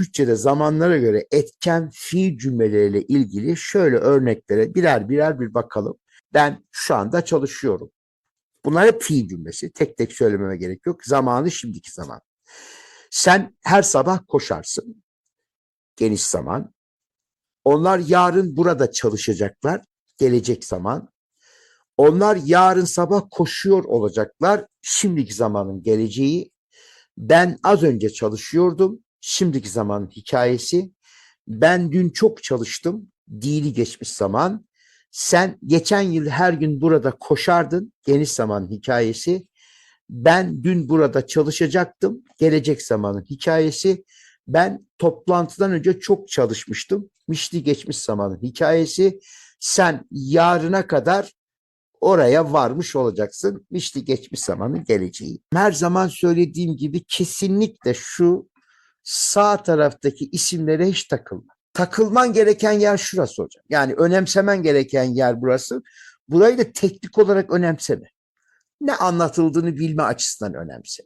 Türkçe'de zamanlara göre etken fiil cümleleriyle ilgili şöyle örneklere birer birer bir bakalım. Ben şu anda çalışıyorum. Bunlar hep fiil cümlesi. Tek tek söylememe gerek yok. Zamanı şimdiki zaman. Sen her sabah koşarsın. Geniş zaman. Onlar yarın burada çalışacaklar. Gelecek zaman. Onlar yarın sabah koşuyor olacaklar. Şimdiki zamanın geleceği. Ben az önce çalışıyordum. Şimdiki zamanın hikayesi. Ben dün çok çalıştım. Dili geçmiş zaman. Sen geçen yıl her gün burada koşardın. Geniş zaman hikayesi. Ben dün burada çalışacaktım. Gelecek zamanın hikayesi. Ben toplantıdan önce çok çalışmıştım. Mişli geçmiş zamanın hikayesi. Sen yarına kadar oraya varmış olacaksın. Mişli geçmiş zamanın geleceği. Her zaman söylediğim gibi kesinlikle şu sağ taraftaki isimlere hiç takılma. Takılman gereken yer şurası hocam. Yani önemsemen gereken yer burası. Burayı da teknik olarak önemseme. Ne anlatıldığını bilme açısından önemse.